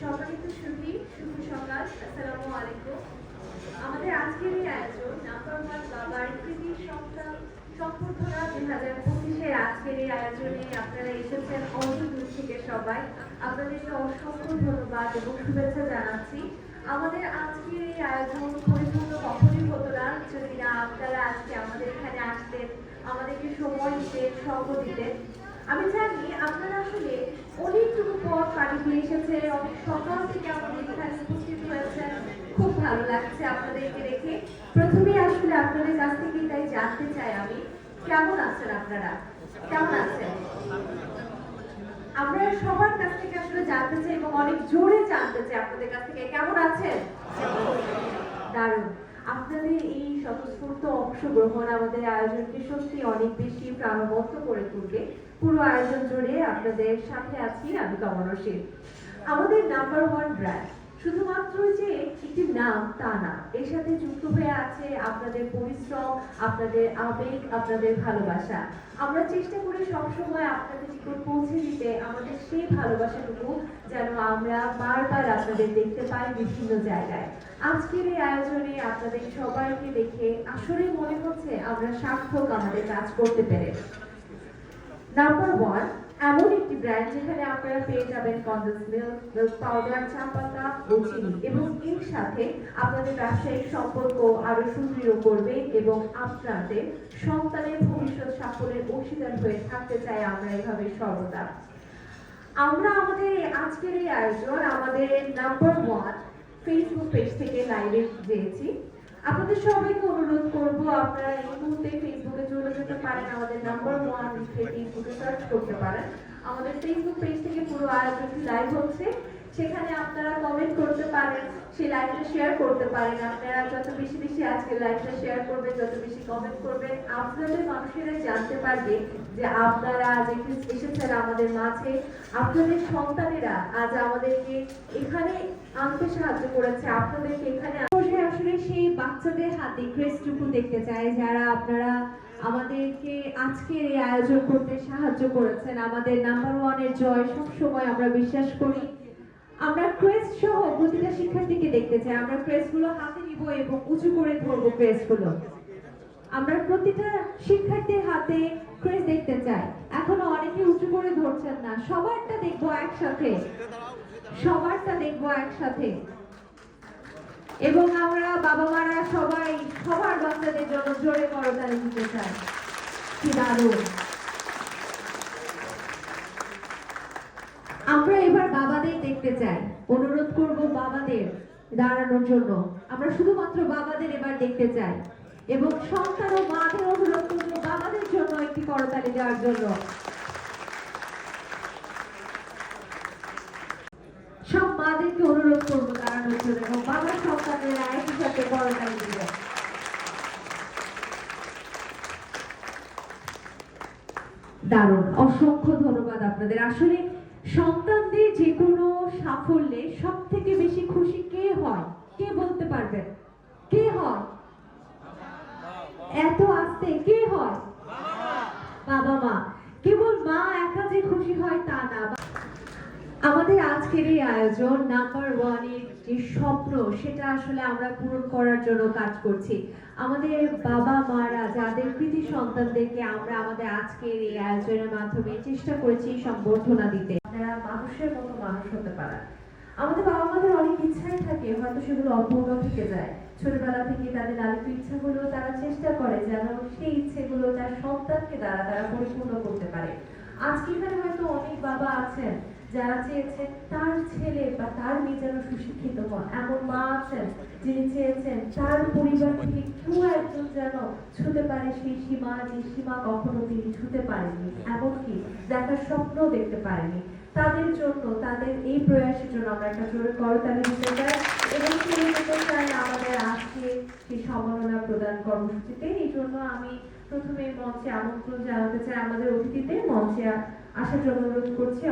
সম্মানিত সুধী শুভ সকাল, আসসালামু আলাইকুম। আমাদের আজকের এই আয়োজন নাম্বার ওয়ান বাবার কৃতি সম্বর্ধনা দুই হাজার পঁচিশের আজকের এই আয়োজনে আপনারা এসেছেন অন্য দূর থেকে সবাই। আপনাদেরকে অসংখ্য ধন্যবাদ এবং শুভেচ্ছা জানাচ্ছি। আমাদের আজকের এই আয়োজন পরিপূর্ণ কখনই হতো না। যদি না আপনারা আজকে আমাদের এখানে আসতেন, আমাদেরকে সময় দিতেন, সঙ্গ দিতেন। আমি অনেকটুকু পথ পাড়ি দিয়ে এসেছে। অনেক সকাল থেকে আমাদের এখানে উপস্থিত হয়েছেন খুব ভালো লাগছে আপনাদেরকে দেখে। প্রথমেই আসলে আপনাদের কাছ থেকেই তাই জানতে চাই আমি, কেমন আছেন আপনারা? কেমন আছেন? আমরা সবার কাছ থেকে আসলে জানতে চাই এবং অনেক জোরে জানতে চাই আপনাদের কাছ থেকে। কেমন আছেন? দারুণ। আপনাদের এই স্বতঃস্ফূর্ত অংশগ্রহণ আমাদের আয়োজনকে অনেক বেশি প্রাণবন্ত করে তুলবে। পুরো আয়োজন জুড়ে আপনাদের সাথে আছি আমি কমনশীল আমাদের নাম্বার ওয়ান ব্র্যান্ড শুধুমাত্র যে একটি নাম তা না। এর সাথে যুক্ত হয়ে আছে আপনাদের পরিশ্রম, আপনাদের আবেগ, আপনাদের ভালোবাসা। আমরা চেষ্টা করি সবসময় আপনাদের নিকট পৌঁছে দিতে আমাদের সেই ভালোবাসাটুকু যেন আমরা বারবার আপনাদের দেখতে পাই বিভিন্ন জায়গায়। আজকের এই আয়োজনে আপনাদের সবাইকে দেখে আসলে মনে হচ্ছে আমরা সার্থক আমাদের কাজ করতে পেরে। নাম্বার ওয়ান এমন একটি ব্র্যান্ড যেখানে আপনারা পেয়ে যাবেন কন্ডেন্স মিল্ক মিল্ক পাউডার চা পাতা ও চিনি। এবং এর সাথে আপনাদের ব্যবসায়িক সম্পর্ক আরও সুদৃঢ় করবে এবং আপনাদের সন্তানের ভবিষ্যৎ সাফল্যের অংশীদার হয়ে থাকতে চাই আমরা এভাবে সর্বদা। আমরা আমাদের আজকের এই আয়োজন আমাদের নাম্বার ওয়ান ফেসবুক পেজ থেকে লাইভে দিয়েছি আপনাদের সবাইকে অনুরোধ করব, আপনারা এই মুহূর্তে ফেসবুকে চলে যেতে পারেন। আমাদের নাম্বার ওয়ান সার্চ করতে পারেন। আমাদের ফেসবুক পেজ থেকে পুরো আয়োজনটি লাইভ হচ্ছে। সেখানে আপনারা কমেন্ট করতে পারেন, সেই লাইভটা শেয়ার করতে পারেন। আপনারা যত বেশি বেশি আজকে লাইভটা শেয়ার করবেন, যত বেশি কমেন্ট করবেন, আপনাদের মানুষেরা জানতে পারবে যে আপনারা আজ এখানে এসেছেন আমাদের মাঝে, আপনাদের সন্তানেরা আজ আমাদেরকে এখানে আনতে সাহায্য করেছে। আপনাদেরকে এখানে আসলে সেই বাচ্চাদের হাতে ক্রেস্টটুকু দেখতে চায় যারা আপনারা আমাদেরকে আজকের এই আয়োজন করতে সাহায্য করেছেন। আমাদের নাম্বার ওয়ানের জয় সবসময় আমরা বিশ্বাস করি। আমরা ক্রেস্ট সহ প্রতিটা শিক্ষার্থীকে দেখতে চাই। আমরা ক্রেস্টগুলো হাতে নিব এবং উঁচু করে ধরবো ক্রেস্টগুলো। আমরা প্রতিটা শিক্ষার্থীর হাতে ক্রেস্ট দেখতে চাই। এখনও অনেকে উঁচু করে ধরছেন না। সবারটা দেখব একসাথে। সবারটা দেখব একসাথে। এবং আমরা বাবা মারা সবাই, সবার বাচ্চাদের জন্য জোরে করতালি দিতে চাই। কি দারুণ। আমরা এবার বাবাদের দেখতে চাই। অনুরোধ করব বাবাদের দাঁড়ানোর জন্য। আমরা শুধুমাত্র বাবাদের এবার দেখতে চাই। এবং সন্তান ও মাদের অনুরোধ করব বাবাদের জন্য একটি করতালি দেওয়ার জন্য। সব মাদেরকে অনুরোধ করব। জন্য এবং বাবার সন্তানেরা একই দারুণ। অসংখ্য ধন্যবাদ আপনাদের। আসলে সন্তানদের যে কোনো সাফল্যে সব থেকে বেশি খুশি কে হয়? কে বলতে পারবেন? কে হয়? এত আস্তে কে হয়? বাবা মা। কেবল মা একা যে খুশি হয় তা না। আমাদের আজকের এই আয়োজন নাম্বার ওয়ানের যে স্বপ্ন, সেটা আসলে আমরা পূরণ করার জন্য কাজ করছি। আমাদের বাবা মারা, যাদের কৃতি সন্তানদেরকে আমরা আমাদের আজকের এই আয়োজনের মাধ্যমে চেষ্টা করেছি সম্বর্ধনা দিতে। মানুষের মতো মানুষ হতে পারেন। আমাদের বাবা মাদের অনেক ইচ্ছাই থাকে, হয়তো সেগুলো অপূর্ণ থেকে যায়। ছোটবেলা থেকে তাদের লালিত ইচ্ছাগুলো তারা চেষ্টা করে যেন সেই ইচ্ছেগুলো তার সন্তানকে দ্বারা তারা পরিপূর্ণ করতে পারে। আজকে এখানে হয়তো অনেক বাবা আছেন যারা চেয়েছেন তার ছেলে বা তার মেয়ে যেন সুশিক্ষিত হন। এমন মা আছেন যিনি চেয়েছেন তার পরিবার থেকে কেউ একজন যেন ছুতে পারে সেই সীমা যে সীমা কখনো তিনি ছুতে পারেননি, এমনকি দেখার স্বপ্ন দেখতে পারেনি তাদের জন্য, তাদের এই প্রয়াসের জন্য আমরা একটা জোরে করতালি দিতে চাই এবং সেই দিতে চাই আমাদের আজকে সেই সম্মাননা প্রদান কর্মসূচিতে। এই জন্য আমি প্রথমে মঞ্চে আমন্ত্রণ জানাতে চাই আমাদের অতিথিদের। মঞ্চে আসার জন্য অনুরোধ করছি।